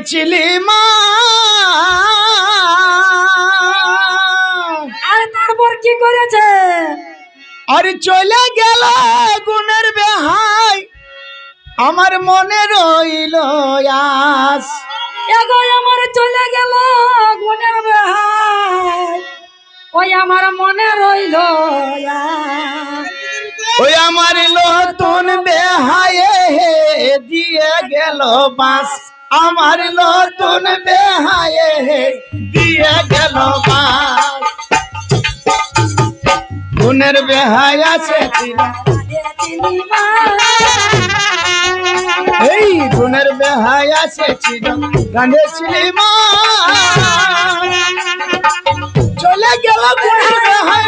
Chilli মা। আর তারপর কি করেছে? আর চলে গেল গুণের বেহাই। আমার মনে রইল আস এগো আমার চলে গেল গুণের বেহাই। ওই আমার মনে রইল ওই আমার নতুন বেহায়ে দিয়ে গেল বাস। আমার নতুন বেহায়ে দিয়ে গেল বাস। গুণের বেহাই আছে এই গুণের বেহাই আছে গানেছিলি মা চলে গেল গুণের বেহাই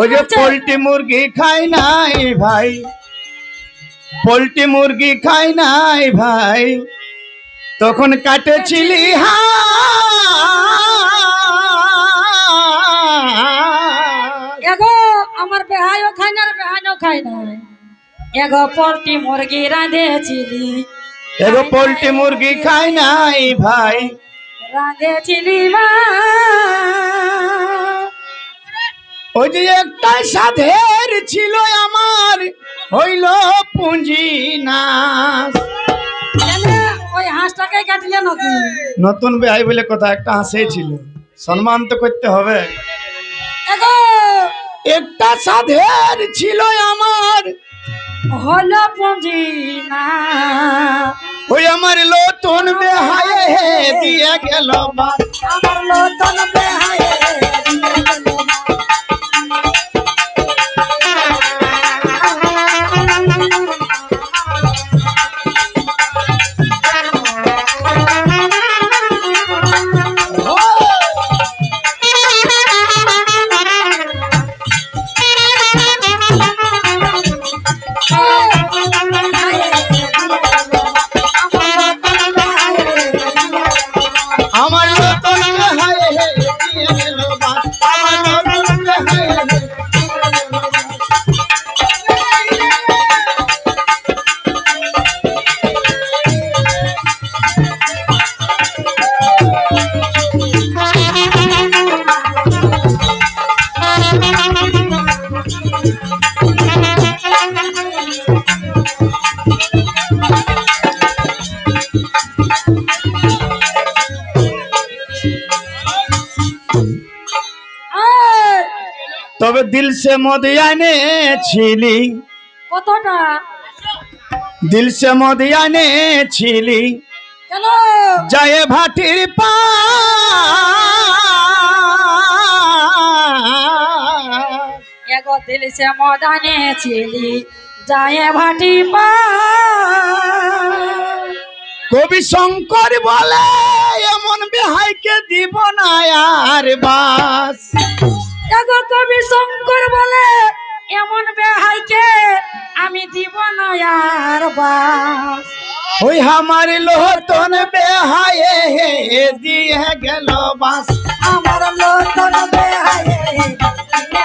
ওই যে পোল্ট্রি মুরগি খাই নাই ভাই। পোল্ট্রি মুরগি খাই নাই ভাই। তখন কাটেছিলি হা। আমার বেহাইও খাই না বেহাইও খাই না। এগো পরটি মুরগি রাঁধেছিলি। এগো পোল্ট্রি মুরগি খাই নাই ভাই। রাঁধেছিলি মা। ওই যে একটাই সাধের ছিল আমার হইল পুঁজি নাশ। কেন ওই হাঁসটাকে কাটলে নাকি নতুন বেহাই বলে কথা একটা হাসে ছিল। সম্মান তো করতে হবে। একটা সাধের ছিল আমার হলো পুঁজি না ওই আমার নতুন বেহায়ে দিয়ে গেল আমার নতুন বেহাই বাস তবে দিল সে মদিয়ানে ছিলি। কতটা দিল সে মদিয়ানে ছিলি। কেন? যায় ভাটির পা। এগো দিল সে মদানে ছিলি যায় ভাটি পা। কবি শঙ্কর বলে এমন বেহাইকে দিব না আর বাস। এগো কবি শঙ্কর বলে এমন বেহাইকে আমি দিব না আর বাস। ওই আমার লোহতন বেহায়ে হে দিয়ে গেল বাস। আমার নতুন বেহায়ে কে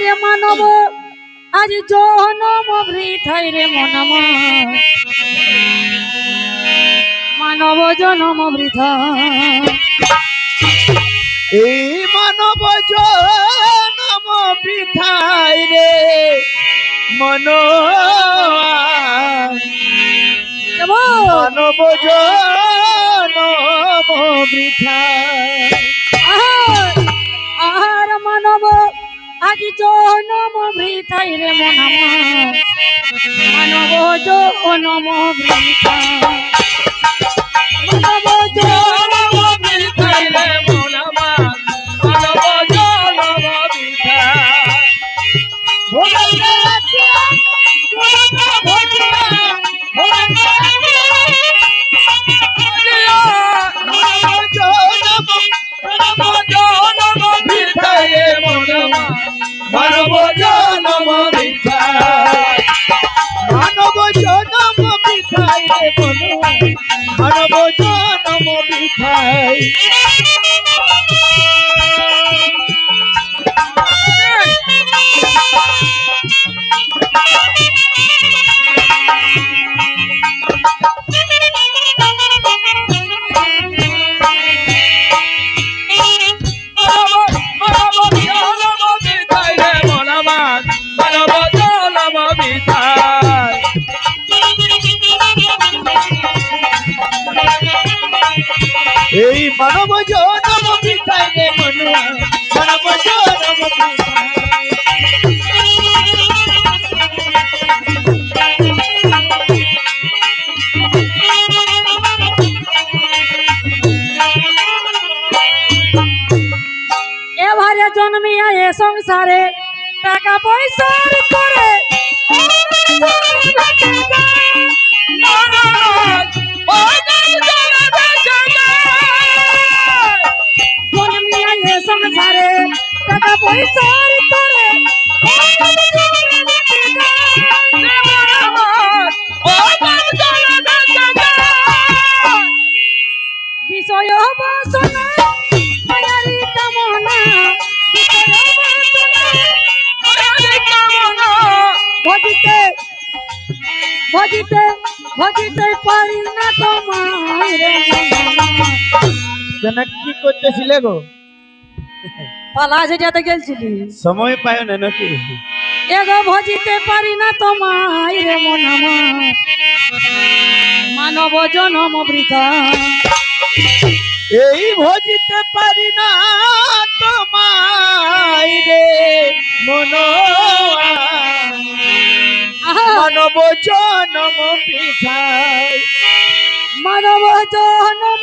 এবারে মানব আজ জনম বৃথাই রে মনম মানব জনম বৃথা এই মানব জনম বৃথায় রে মন মানব জনম বৃথায় আজ জনম বৃথাই রে মনম মানব জনম বৃথা মানব জনম বিথা মানব জনম বৃথায় রে মন মানব জনম বৃথায় সংসারে টাকা পয়সার করে। সংসারে টাকা পয়সার করে। জনক কি করতেছিলে গো? পালা যেতে গেলছিলি। সময় পায় না নাকি? এগো ভজিতে পারি না তোমায় রে মনামা মানব জনম বৃথা। এই ভজিতে পারি না তোমায় রে মন মানব জনম বৃথায়। মানব জনম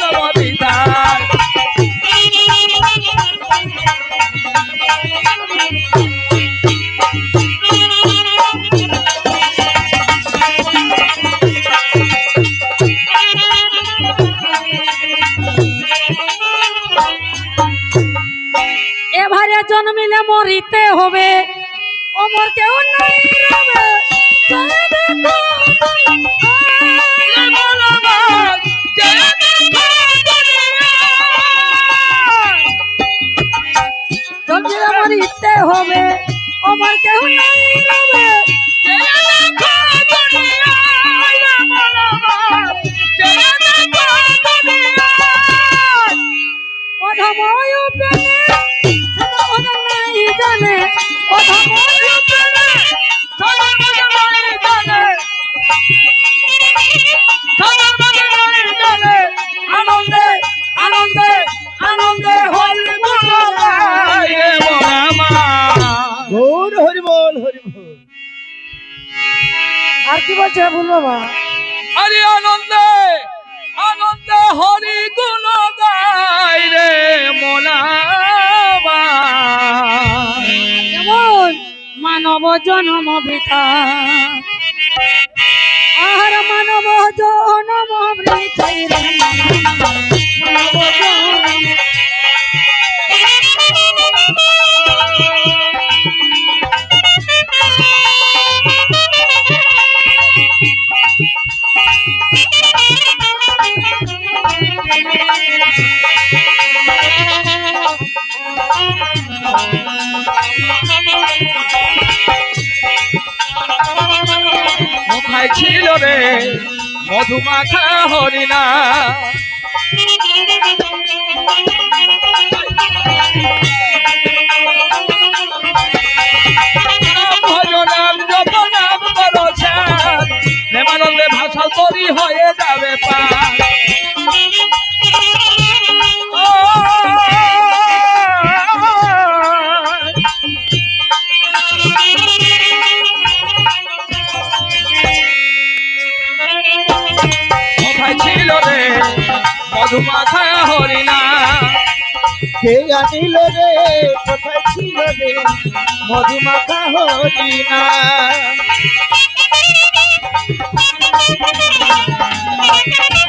জনম বৃথা। আহার মানব জনম বৃথা ছিল রে। মধুমাখা হরিণা। কাটিল রে কোথায় ছিল রে মধুমাখা হরিণা Thank you.